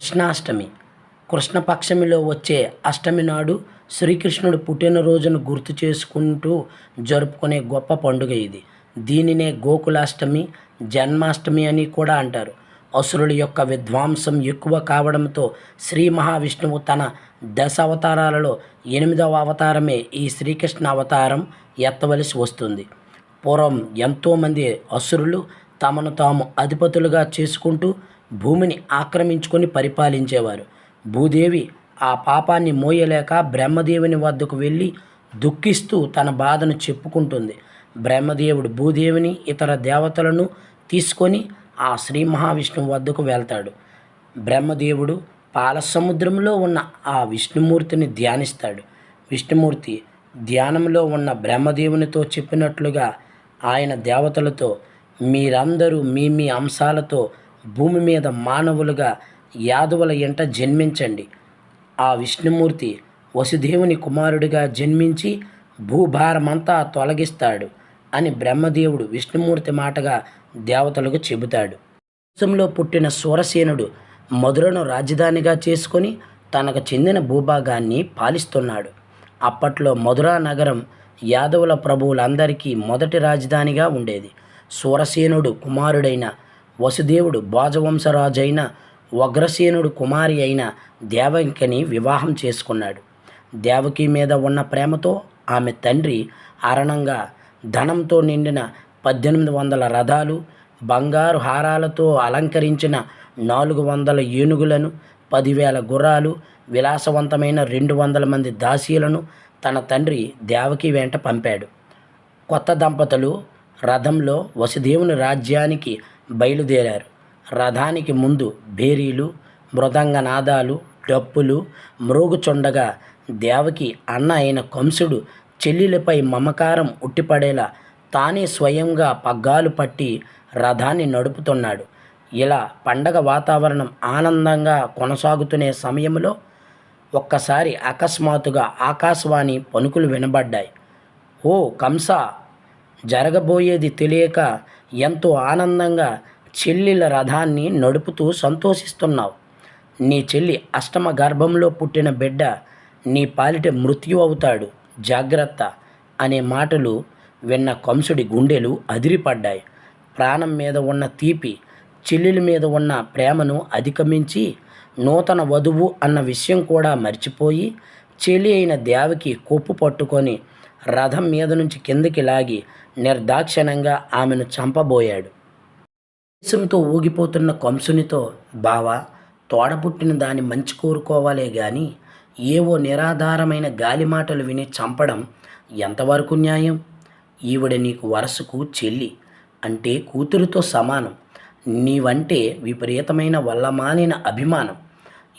కృష్ణాష్టమి. కృష్ణపక్షమిలో వచ్చే అష్టమి నాడు శ్రీకృష్ణుడు పుట్టినరోజును గుర్తు చేసుకుంటూ జరుపుకునే గొప్ప పండుగ ఇది. దీనినే గోకులాష్టమి జన్మాష్టమి అని కూడా అంటారు. అసురుల యొక్క విధ్వంసం ఎక్కువ కావడంతో శ్రీ మహావిష్ణువు తన దశ అవతారాలలో ఎనిమిదవ అవతారమే ఈ శ్రీకృష్ణ అవతారం ఎత్తవలసి వస్తుంది. పూర్వం ఎంతోమంది అసురులు తమను తాము అధిపతులుగా చేసుకుంటూ భూమిని ఆక్రమించుకొని పరిపాలించేవారు. భూదేవి ఆ పాపాన్ని మోయలేక బ్రహ్మదేవుని వద్దకు వెళ్ళి దుఃఖిస్తూ తన బాధను చెప్పుకుంటుంది. బ్రహ్మదేవుడు భూదేవిని ఇతర దేవతలను తీసుకొని ఆ శ్రీ మహావిష్ణువు వద్దకు వెళ్తాడు. బ్రహ్మదేవుడు పాలసముద్రంలో ఉన్న ఆ విష్ణుమూర్తిని ధ్యానిస్తాడు. విష్ణుమూర్తి ధ్యానంలో ఉన్న బ్రహ్మదేవునితో చెప్పినట్లుగా ఆయన దేవతలతో మీరందరూ మీ మీ అంశాలతో భూమి మీద మానవులుగా యాదవుల ఎంట జన్మించండి. ఆ విష్ణుమూర్తి వసుదేవుని కుమారుడిగా జన్మించి భూభారమంతా తొలగిస్తాడు అని బ్రహ్మదేవుడు విష్ణుమూర్తి మాటగా దేవతలకు చెబుతాడు. దేశంలో పుట్టిన సూరసేనుడు మధురను రాజధానిగా చేసుకొని తనకు చెందిన భూభాగాన్ని పాలిస్తున్నాడు. అప్పట్లో మధురా నగరం యాదవుల ప్రభువులందరికీ మొదటి రాజధానిగా ఉండేది. సూరసేనుడు కుమారుడైన వసుదేవుడు భోజవంశరాజైన వగ్రసేనుడు కుమారి అయిన దేవకిని వివాహం చేసుకున్నాడు. దేవకి మీద ఉన్న ప్రేమతో ఆమె తండ్రి అరణంగా ధనంతో నిండిన పద్దెనిమిది వందల రథాలు బంగారు హారాలతో అలంకరించిన నాలుగు వందల ఏనుగులను పదివేల గుర్రాలు విలాసవంతమైన రెండు వందల మంది దాసీలను తన తండ్రి దేవకి వెంట పంపాడు. కొత్త దంపతులు రథంలో వసుదేవుని రాజ్యానికి బయలుదేరారు. రథానికి ముందు భేరీలు మృదంగనాదాలు డప్పులు మ్రోగుచుండగా దేవకి అన్న అయిన కంసుడు చెల్లెలపై మమకారం ఉట్టిపడేలా తానే స్వయంగా పగ్గాలు పట్టి రథాన్ని నడుపుతున్నాడు. ఇలా పండగ వాతావరణం ఆనందంగా కొనసాగుతునే సమయంలో ఒక్కసారి అకస్మాత్తుగా ఆకాశవాణి పనుకులు వినబడ్డాయి. ఓ కంస! జరగబోయేది తెలియక ఎంతో ఆనందంగా చెల్లిల రథాన్ని నడుపుతూ సంతోషిస్తున్నావు. నీ చెల్లి అష్టమ గర్భంలో పుట్టిన బిడ్డ నీ పాలిట మృత్యు అవుతాడు. జాగ్రత్త అనే మాటలు విన్న కంసుడి గుండెలు అదిరిపడ్డాయి. ప్రాణం మీద ఉన్న తీపి చెల్లెల మీద ఉన్న ప్రేమను అధిగమించి నూతన వధువు అన్న విషయం కూడా మర్చిపోయి చెలి అయిన దేవకి కొప్పు పట్టుకొని రథం మీద నుంచి కిందకి లాగి నిర్దాక్షిణంగా ఆమెను చంపబోయాడు. దేశంతో ఊగిపోతున్న కంసునితో బావా తోడబుట్టిన దాన్ని మంచి కోరుకోవాలే గాని ఏవో నిరాధారమైన గాలి మాటలు విని చంపడం ఎంతవరకు న్యాయం? ఈవిడ నీకు వరసకు చెల్లి అంటే కూతురుతో సమానం. నీవంటే విపరీతమైన వల్లమాలిన అభిమానం.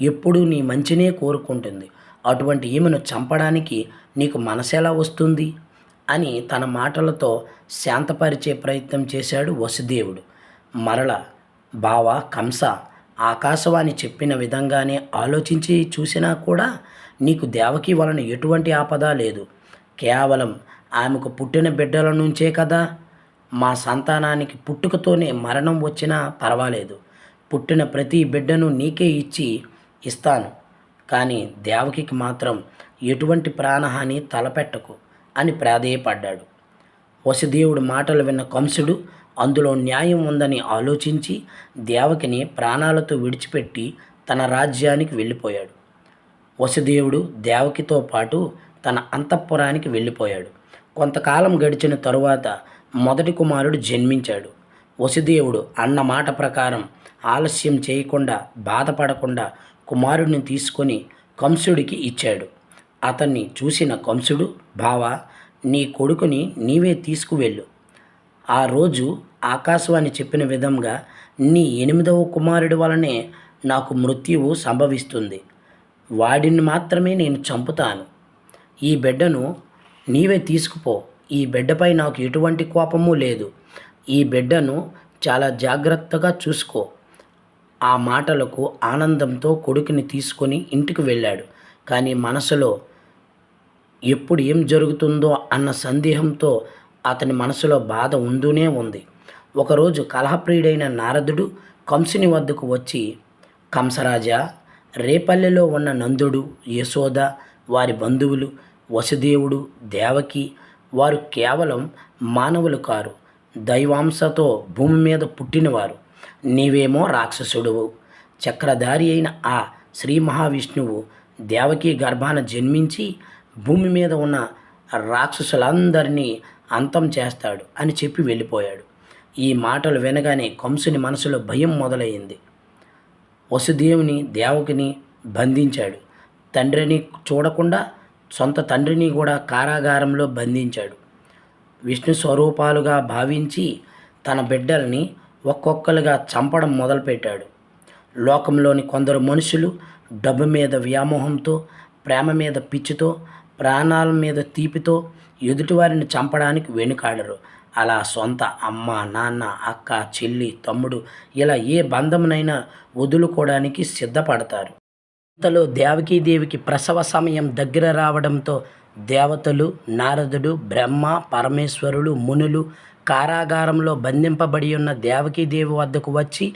ఎప్పుడూ నీ మంచినే కోరుకుంటుంది. అటువంటి ఈమెను చంపడానికి నీకు మనసెలా వస్తుంది? అని తన మాటలతో శాంతపరిచే ప్రయత్నం చేశాడు వసుదేవుడు. మరల బావ కంస ఆకాశవాణి చెప్పిన విధంగానే ఆలోచించి చూసినా కూడా నీకు దేవకి వలన ఎటువంటి ఆపద లేదు. కేవలం ఆమెకు పుట్టిన బిడ్డల నుంచే కదా. మా సంతానానికి పుట్టుకతోనే మరణం వచ్చినా పర్వాలేదు. పుట్టిన ప్రతి బిడ్డను నీకే ఇచ్చి ఇస్తాను. కానీ దేవకికి మాత్రం ఎటువంటి ప్రాణహాని తలపెట్టకు అని ప్రాధేయపడ్డాడు. వసుదేవుడు మాటలు విన్న కంసుడు అందులో న్యాయం ఉందని ఆలోచించి దేవకిని ప్రాణాలతో విడిచిపెట్టి తన రాజ్యానికి వెళ్ళిపోయాడు. వసుదేవుడు దేవకితో పాటు తన అంతఃపురానికి వెళ్ళిపోయాడు. కొంతకాలం గడిచిన తరువాత మొదటి కుమారుడు జన్మించాడు. వసుదేవుడు అన్న మాట ప్రకారం ఆలస్యం చేయకుండా బాధపడకుండా కుమారుడిని తీసుకొని కంసుడికి ఇచ్చాడు. అతన్ని చూసిన కంసుడు బావా నీ కొడుకుని నీవే తీసుకువెళ్ళు. ఆ రోజు ఆకాశవాణి చెప్పిన విధంగా నీ ఎనిమిదవ కుమారుడి వలనే నాకు మృత్యువు సంభవిస్తుంది. వాడిని మాత్రమే నేను చంపుతాను. ఈ బిడ్డను నీవే తీసుకుపో. ఈ బిడ్డపై నాకు ఎటువంటి కోపము లేదు. ఈ బిడ్డను చాలా జాగ్రత్తగా చూసుకో. ఆ మాటలకు ఆనందంతో కొడుకుని తీసుకొని ఇంటికి వెళ్ళాడు. కానీ మనసులో ఎప్పుడు ఏం జరుగుతుందో అన్న సందేహంతో అతని మనసులో బాధ ఉందూనే ఉంది. ఒకరోజు కలహప్రియుడైన నారదుడు కంసుని వద్దకు వచ్చి కంసరాజా రేపల్లెలో ఉన్న నందుడు యశోద వారి బంధువులు వసుదేవుడు దేవకి వారు కేవలం మానవులు కారు. దైవాంశతో భూమి మీద పుట్టినవారు. నీవేమో రాక్షసుడువు. చక్రధారి అయిన ఆ శ్రీ మహావిష్ణువు దేవకి గర్భాన జన్మించి భూమి మీద ఉన్న రాక్షసులందరినీ అంతం చేస్తాడు అని చెప్పి వెళ్ళిపోయాడు. ఈ మాటలు వినగానే కంసుని మనసులో భయం మొదలైంది. వసుదేవుని దేవకిని బంధించాడు. తండ్రిని చూడకుండా సొంత తండ్రిని కూడా కారాగారంలో బంధించాడు. విష్ణు స్వరూపాలుగా భావించి తన బిడ్డల్ని ఒక్కొక్కరుగా చంపడం మొదలుపెట్టాడు. లోకంలోని కొందరు మనుషులు డబ్బు మీద వ్యామోహంతో ప్రేమ మీద పిచ్చితో ప్రాణాల మీద తీపితో ఎదుటివారిని చంపడానికి వెనుకాడరు. అలా సొంత అమ్మ నాన్న అక్క చెల్లి తమ్ముడు ఇలా ఏ బంధమునైనా వదులుకోవడానికి సిద్ధపడతారు. ఇంతలో దేవకీదేవికి ప్రసవ సమయం దగ్గర రావడంతో దేవతలు నారదుడు బ్రహ్మ పరమేశ్వరులు మునులు కారాగారంలో బంధింపబడి ఉన్న దేవకీదేవి వద్దకు వచ్చి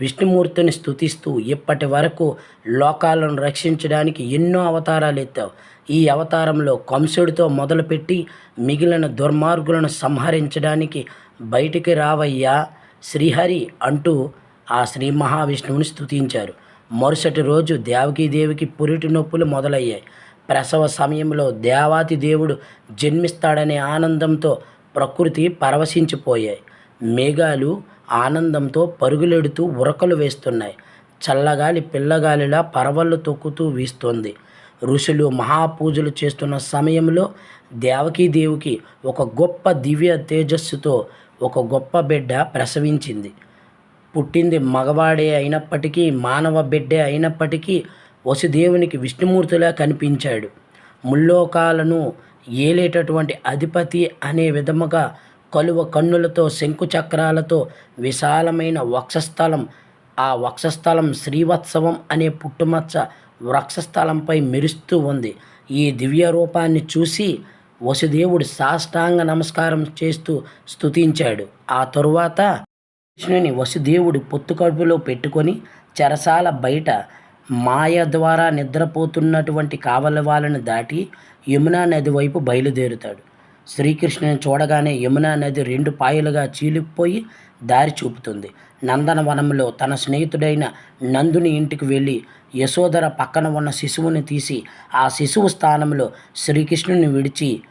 విష్ణుమూర్తిని స్థుతిస్తూ ఇప్పటి వరకు లోకాలను రక్షించడానికి ఎన్నో అవతారాలు ఎత్తావు. ఈ అవతారంలో కంసుడితో మొదలుపెట్టి మిగిలిన దుర్మార్గులను సంహరించడానికి బయటికి రావయ్యా శ్రీహరి అంటూ ఆ శ్రీ మహావిష్ణువుని స్థుతించారు మరుసటి రోజు దేవకీదేవికి పురిటి నొప్పులు మొదలయ్యాయి. ప్రసవ సమయంలో దేవాతి దేవుడు జన్మిస్తాడనే ఆనందంతో ప్రకృతి పరవశించిపోయాయి. మేఘాలు ఆనందంతో పరుగులెడుతూ ఉరకలు వేస్తున్నాయి. చల్లగాలి పిల్లగాలిలా పరవళ్ళు తొక్కుతూ వీస్తోంది. ఋషులు మహాపూజలు చేస్తున్న సమయంలో దేవకీదేవికి ఒక గొప్ప దివ్య తేజస్సుతో ఒక గొప్ప బిడ్డ ప్రసవించింది. పుట్టింది మగవాడే అయినప్పటికీ మానవ బిడ్డే అయినప్పటికీ వసుదేవునికి విష్ణుమూర్తిలా కనిపించాడు. ముల్లోకాలను ఏలేటటువంటి అధిపతి అనే విధముగా కలువ కన్నులతో శంకుచక్రాలతో విశాలమైన వక్షస్థలం ఆ వక్షస్థలం శ్రీవత్సవం అనే పుట్టుమచ్చ వృక్షస్థలంపై మెరుస్తూ ఉంది. ఈ దివ్య రూపాన్ని చూసి వసుదేవుడు సాష్టాంగ నమస్కారం చేస్తూ స్తుతించాడు. ఆ తరువాత కృష్ణుని వసుదేవుడు పొత్తు కడుపులో పెట్టుకొని చెరసాల బయట మాయ ద్వారా నిద్రపోతున్నటువంటి కావలి వాళ్ళని దాటి యమునా నది వైపు బయలుదేరుతాడు. శ్రీకృష్ణుని చూడగానే యమునా నది రెండు పాయలుగా చీలిపోయి దారి చూపుతుంది. నందనవనంలో తన స్నేహితుడైన నందుని ఇంటికి వెళ్ళి యశోధర పక్కన ఉన్న శిశువుని తీసి ఆ శిశువు స్థానంలో శ్రీకృష్ణుని విడిచి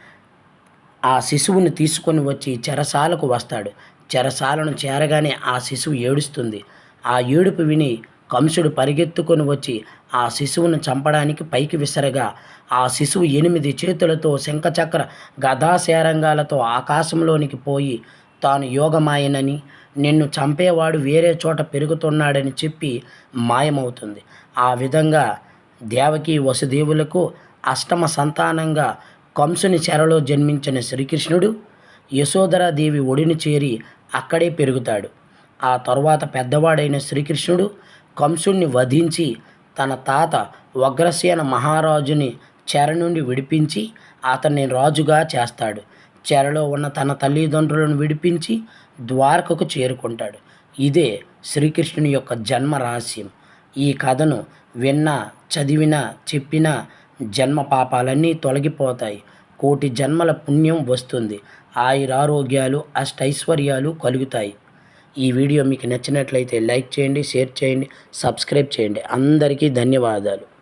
ఆ శిశువుని తీసుకొని వచ్చి చెరసాలకు వస్తాడు. చెరసాలను చేరగానే ఆ శిశువు ఏడుస్తుంది. ఆ ఏడుపు విని కంసుడు పరిగెత్తుకొని వచ్చి ఆ శిశువును చంపడానికి పైకి విసరగా ఆ శిశువు ఎనిమిది చేతులతో శంఖచక్ర గదాశేరంగాలతో ఆకాశంలోనికి పోయి తాను యోగమాయనని నిన్ను చంపేవాడు వేరే చోట పెరుగుతున్నాడని చెప్పి మాయమవుతుంది. ఆ విధంగా దేవకి వసుదేవులకు అష్టమ సంతానంగా కంసుని చెరలో జన్మించిన శ్రీకృష్ణుడు యశోధరాదేవి ఒడిని చేరి అక్కడే పెరుగుతాడు. ఆ తరువాత పెద్దవాడైన శ్రీకృష్ణుడు కంసుణ్ణి వధించి తన తాత వగ్రసేన మహారాజుని చెర నుండి విడిపించి అతన్ని రాజుగా చేస్తాడు. చెరలో ఉన్న తన తల్లిదండ్రులను విడిపించి ద్వారకకు చేరుకుంటాడు. ఇదే శ్రీకృష్ణుని యొక్క జన్మ రహస్యం. ఈ కథను విన్నా చదివినా చెప్పినా జన్మ పాపాలన్నీ తొలగిపోతాయి. కోటి జన్మల పుణ్యం వస్తుంది. ఆయురారోగ్యాలు అష్టైశ్వర్యాలు కలుగుతాయి. ఈ వీడియో మీకు నచ్చినట్లయితే లైక్ చేయండి షేర్ చేయండి సబ్స్క్రైబ్ చేయండి. అందరికీ ధన్యవాదాలు.